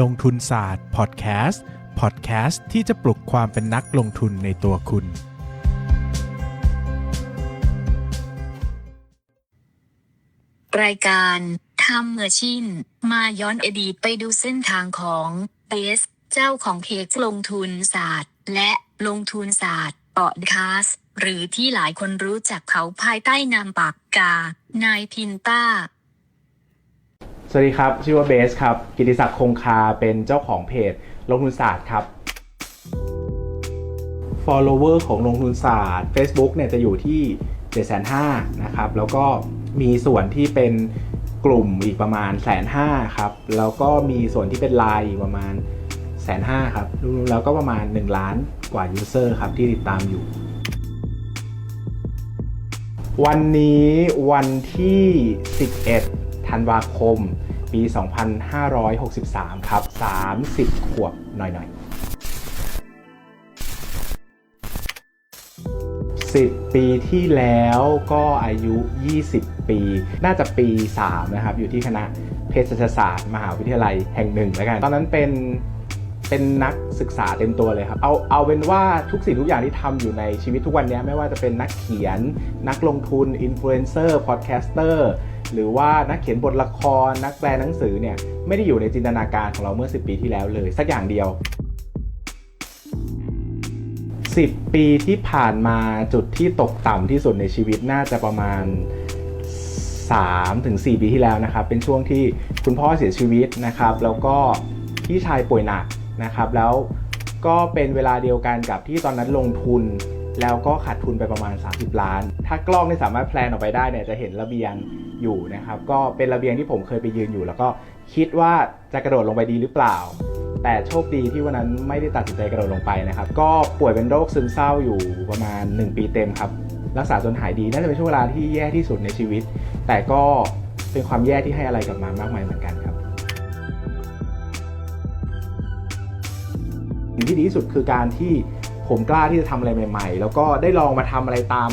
ลงทุนศาสตร์พอดแคสต์พอดแคสต์ที่จะปลุกความเป็นนักลงทุนในตัวคุณ รายการทำเมื่อชินมาย้อนอดีตไปดูเส้นทางของเบส เจ้าของเพจลงทุนศาสตร์ และลงทุนศาสตร์ปอดคาสต์หรือที่หลายคนรู้จักเขาภายใต้นามปากกา นายพินต้า สวัสดีครับ ชื่อว่าเบสครับ กิติศักดิ์คงคาเป็นเจ้าของเพจลงทุนศาสตร์ครับ follower ของลงทุนศาสตร์ Facebook เนี่ยจะอยู่ที่ 7,500นะครับ แล้วก็มีส่วนที่เป็นกลุ่มอีกประมาณแสนห้าครับ แล้วก็มีส่วนที่เป็นไลน์อีกประมาณแสนห้าครับรวมแล้วก็ประมาณ 1 ล้านกว่า user ครับที่ติดตามอยู่ วันนี้วันที่ 11 ธันวาคม ปี 2563 ครับ 30 ขวบหน่อยๆ10 ปีที่แล้วก็อายุ 20 ปี น่าจะปี 3 นะครับ อยู่ที่คณะเภสัชศาสตร์ มหาวิทยาลัยแห่งหนึ่งแล้วกัน ตอนนั้นเป็นเป็นนักศึกษาเต็มตัวเลยครับ เอาเอาเป็นว่าทุกสิ่งทุกอย่างที่ทำอยู่ในชีวิตทุกวันนี้ ไม่ว่าจะเป็นนักเขียน นักลงทุน อินฟลูเอนเซอร์ พอดแคสเตอร์ หรือว่านักเขียนบทละครนักแปลหนังสือเนี่ยไม่ได้อยู่ในจินตนาการของเราเมื่อ 10 ปีที่แล้วเลย สักอย่างเดียว 10 ปีที่ผ่านมาจุดที่ตกต่ำที่สุดในชีวิตน่าจะประมาณ3-4ถึง4ปีที่แล้วนะครับ เป็นช่วงที่คุณพ่อเสียชีวิตนะครับ แล้วก็พี่ชายป่วยหนักนะครับ แล้วก็เป็นเวลาเดียวกันกับที่ตอนนั้นลงทุน แล้วก็ขาดทุนไปประมาณ 30 ล้าน ถ้ากล้องนี่สามารถแพลนออกไปได้เนี่ยจะเห็นระเบียง อยู่นะครับ ก็เป็นระเบียงที่ผมเคยไปยืนอยู่ แล้วก็คิดว่าจะกระโดดลงไปดีหรือเปล่า แต่โชคดีที่วันนั้นไม่ได้ตัดสินใจกระโดดลงไปนะครับ ก็ป่วยเป็นโรคซึมเศร้าอยู่ประมาณ 1 ปีเต็มครับ รักษาจนหายดีน่าจะเป็นช่วงเวลาที่แย่ที่สุดในชีวิต แต่ก็เป็นความแย่ที่ให้อะไรกลับมามากมายเหมือนกันครับสิ่งที่ดีที่สุดคือการที่ผมกล้าที่จะทำอะไรใหม่ๆ แล้วก็ได้ลองมาทำอะไรตาม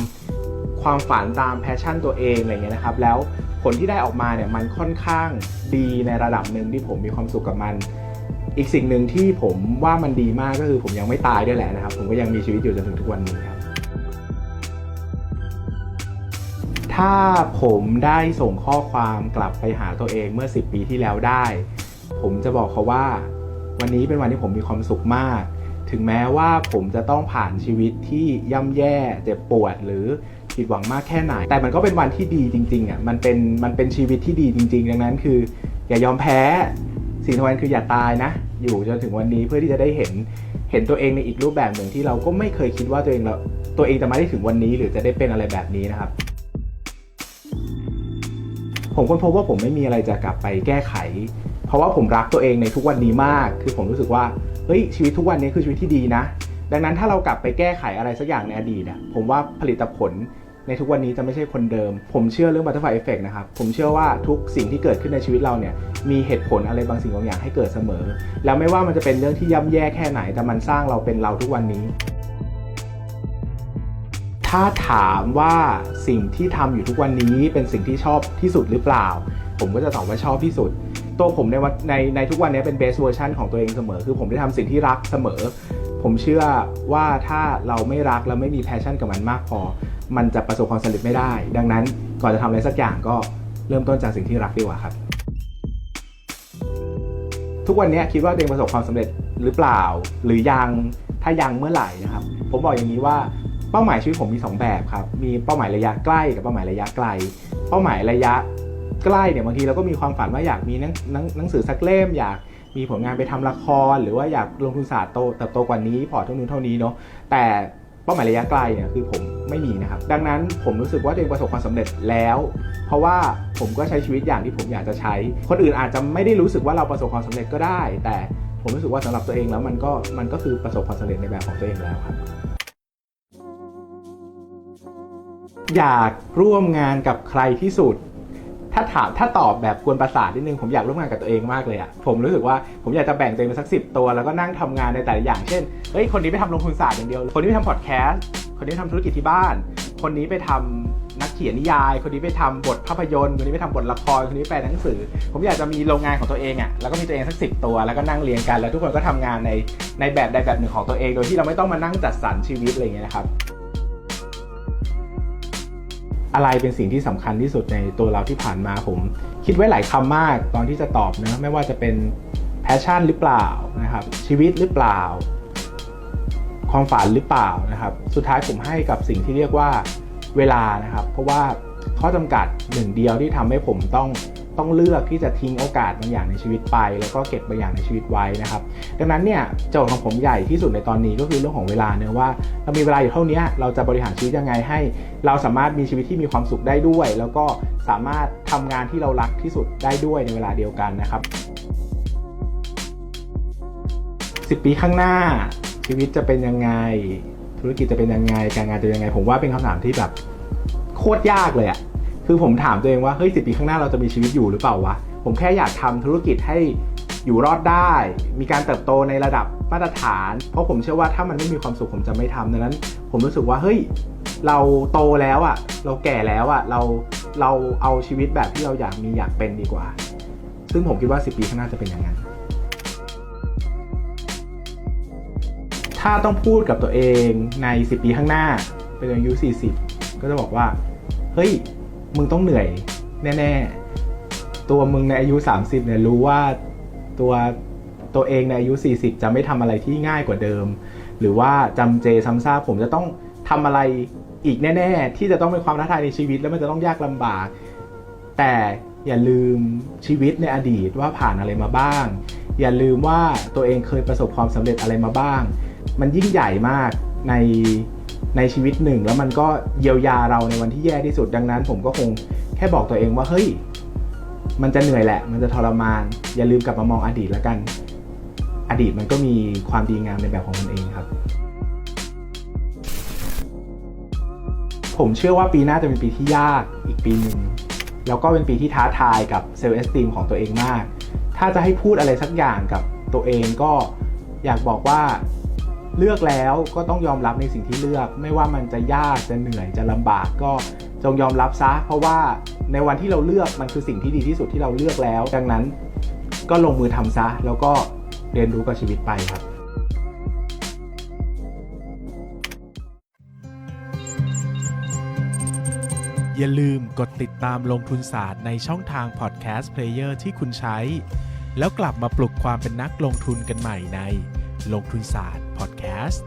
ความฝันตามแพชชั่นตัวเองอะไรเงี้ยนะครับ แล้ว ผลที่ได้ออกมาเนี่ยมันค่อนข้างดีในระดับหนึ่งที่ผมมีความสุขกับมัน อีกสิ่งหนึ่งที่ผมว่ามันดีมากก็คือผมยังไม่ตายด้วยแหละนะครับ ผมก็ยังมีชีวิตอยู่จนถึงทุกวันนี้ครับถ้าผมได้ส่งข้อความกลับไปหาตัวเองเมื่อ 10 ปีที่แล้วได้ ผมจะบอกเขาว่า วันนี้เป็นวันที่ผมมีความสุขมาก ถึงแม้ว่าผมจะต้องผ่านชีวิตที่ย่ำแย่เจ็บปวดหรือ ผิดหวังมากแค่ไหน แต่มันก็เป็นวันที่ดีจริงๆอะมันเป็นมันเป็นชีวิตที่ดีจริง ๆ ดังนั้นคือ อย่ายอมแพ้สิ่งสำคัญคืออย่าตายนะ อยู่จนถึงวันนี้เพื่อที่จะได้เห็นเห็นตัวเองในอีกรูปแบบหนึ่งที่เราก็ไม่เคยคิดว่าตัวเองเราตัวเองจะมาได้ถึงวันนี้ หรือจะได้เป็นอะไรแบบนี้นะครับ ผมค้นพบว่าผมไม่มีอะไรจะกลับไปแก้ไข เพราะว่าผมรักตัวเองในทุกวันนี้มาก คือผมรู้สึกว่าเฮ้ยชีวิตทุกวันนี้คือชีวิตที่ดีนะ ดังนั้นถ้าเรากลับไปแก้ไขอะไรสักอย่างในอดีตอะผมว่าผลิตผลในทุกวันนี้จะไม่ใช่คนเดิม ผมเชื่อเรื่อง butterfly effect นะครับ ผมเชื่อว่าทุกสิ่งที่เกิดขึ้นในชีวิตเราเนี่ย มีเหตุผลอะไรบางสิ่งบางอย่างให้เกิดเสมอ แล้วไม่ว่ามันจะเป็นเรื่องที่ย่ำแย่แค่ไหน แต่มันสร้างเราเป็นเราทุกวันนี้ ถ้าถามว่าสิ่งที่ทำอยู่ทุกวันนี้เป็นสิ่งที่ชอบที่สุดหรือเปล่า ผมก็จะตอบว่าชอบที่สุด ตัวผมในวันในในทุกวันนี้เป็น best version ของตัวเองเสมอ คือผมได้ทำสิ่งที่รักเสมอ ผมเชื่อว่าถ้าเราไม่รักและไม่มี passion กับมันมากพอ มันจะประสบความสำเร็จไม่ได้ ดังนั้นก่อนจะทำอะไรสักอย่างก็เริ่มต้นจากสิ่งที่รักดีกว่าครับ ทุกวันนี้คิดว่าตัวเองประสบความสำเร็จหรือเปล่า หรือยังถ้ายังเมื่อไหร่นะครับ ผมบอกอย่างนี้ว่าเป้าหมายชีวิตผมมี 2 แบบครับ มีเป้าหมายระยะใกล้กับเป้าหมายระยะไกล เป้าหมายระยะใกล้เนี่ยบางทีเราก็มีความฝันว่าอยากมีหนังหนังหนังสือสักเล่มอยาก มีผลงานไปทำละคร หรือว่าอยากลงทุนศาสตร์โตเติบโตกว่านี้พอร์ตเท่านู้นเท่านี้เนาะแต่เป้าหมายระยะไกลเนี่ยคือผมไม่มีนะครับ ดังนั้นผมรู้สึกว่าตัวเองประสบความสำเร็จแล้ว เพราะว่าผมก็ใช้ชีวิตอย่างที่ผมอยากจะใช้ คนอื่นอาจจะไม่ได้รู้สึกว่าเราประสบความสำเร็จก็ได้ แต่ผมรู้สึกว่าสำหรับตัวเองแล้วมันก็มันก็คือประสบความสำเร็จในแบบของตัวเองแล้วครับ อยากร่วมงานกับใครที่สุด ถ้าถามถ้าตอบแบบกวนประสาทนิดนึงผมอยากร่วมงานกับตัวเองมากเลยอะผมรู้สึกว่าผมอยากจะแบ่งตัวเองเป็นสักสิตัว แล้วก็นั่งทำงานในแต่ละอย่างเช่นเฮ้ยคนนี้ไปทำลงทุนศาสตร์อย่างเดียว คนนี้ไปทำพอดแคสต์คนนี้ทำธุรกิจที่บ้าน คนนี้ไปทำนักเขียนนิยาย คนนี้ไปทำบทภาพยนตร์คนนี้ไปทำบทละครคนนี้แปลหนังสือ ผมอยากจะมีโรงงานของตัวเองอะ่ะแล้วก็มีตัวเองสักสิตัวแล้วก็นั่งเรียงกัน แล้วทุกคนก็ทำงานในในแบบใดแบบหนึ่งของตัวเอง โดยที่เราไม่ต้องมานั่งจัดสรรชีวิตอะไรอย่างเงี้ยนะครับ อะไรเป็นสิ่งที่สำคัญที่สุดในตัวเราที่ผ่านมาผม คิดไว้หลายคำมากตอนที่จะตอบนะไม่ว่าจะเป็นแพชชั่นหรือเปล่านะครับ ชีวิตหรือเปล่า ความฝันหรือเปล่านะครับ สุดท้ายผมให้กับสิ่งที่เรียกว่าเวลานะครับ เพราะว่าข้อจำกัดหนึ่งเดียวที่ทำให้ผมต้อง ต้องเลือกที่จะทิ้งโอกาสบางอย่างในชีวิตไป แล้วก็เก็บบางอย่างในชีวิตไว้นะครับ ดังนั้นเนี่ยโจทย์ของผมใหญ่ที่สุดในตอนนี้ก็คือเรื่องของเวลาเนะว่าเรามีเวลาอยู่เท่านี้เราจะบริหารชีวิตยังไงให้ เราสามารถมีชีวิตที่มีความสุขได้ด้วย แล้วก็สามารถทำงานที่เรารักที่สุดได้ด้วยในเวลาเดียวกันนะครับ10 ปีข้างหน้าชีวิตจะเป็นยังไง ธุรกิจจะเป็นยังไงการงานจะเป็นยังไง ผมว่าเป็นคำถามที่แบบโคตรยากเลยอะ คือผมถามตัวเองว่าเฮ้ยสิปีข้างหน้าเราจะมีชีวิตอยู่หรือเปล่าวะ ผมแค่อยากทำธุรกิจให้อยู่รอดได้ มีการเติบโตในระดับมาตรฐาน เพราะผมเชื่อว่าถ้ามันไม่มีความสุขผมจะไม่ทำดังนั้น ผมรู้สึกว่าเฮ้ยเราโตแล้วอะเราแก่แล้วอะเราเราเอาชีวิตแบบที่เราอยากมีอยากเป็นดีกว่า ซึ่งผมคิดว่า 10 ปีข้างหน้าจะเป็นอย่างนั้น ถ้าต้องพูดกับตัวเองใน 10 ปีข้างหน้าเป็นอายุ 40 ก็จะบอกว่า เฮ้ย มึงต้องเหนื่อยแน่ๆ ตัวมึงในอายุ 30เนี่ยรู้ว่าตัวตัวเองในอายุ 40 จะไม่ทำอะไรที่ง่ายกว่าเดิม หรือว่าจำเจซ้ำซากผมจะต้องทำอะไรอีกแน่ ๆ ที่จะต้องเป็นความท้าทายในชีวิตแล้วมันจะต้องยากลำบาก แต่อย่าลืมชีวิตในอดีตว่าผ่านอะไรมาบ้าง อย่าลืมว่าตัวเองเคยประสบความสำเร็จอะไรมาบ้าง มันยิ่งใหญ่มากใน ในชีวิตหนึ่ง แล้วมันก็เยียวยาเราในวันที่แย่ที่สุดดังนั้น ผมก็คงแค่บอกตัวเองว่าเฮ้ย มันจะเหนื่อยแหละ มันจะทรมาน อย่าลืมกลับมามองอดีตแล้วกัน อดีตมันก็มีความดีงามในแบบของมันเองครับ ผมเชื่อว่าปีหน้าจะเป็นปีที่ยากอีกปีหนึ่งแล้วก็เป็นปีที่ท้าทายกับเซลล์เอสติมของตัวเองมาก ถ้าจะให้พูดอะไรสักอย่างกับตัวเองก็อยากบอกว่า เลือกแล้วก็ต้องยอมรับในสิ่งที่เลือก ไม่ว่ามันจะยากจะเหนื่อยจะลำบากก็จงยอมรับซะ เพราะว่าในวันที่เราเลือกมันคือสิ่งที่ดีที่สุดที่เราเลือกแล้ว ดังนั้นก็ลงมือทำซะ แล้วก็เรียนรู้กับชีวิตไปครับอย่าลืมกดติดตามลงทุนศาสตร์ในช่องทางพอดแคสต์เพลเยอร์ที่คุณใช้ แล้วกลับมาปลุกความเป็นนักลงทุนกันใหม่ในลงทุนศาสตร์ Podcast.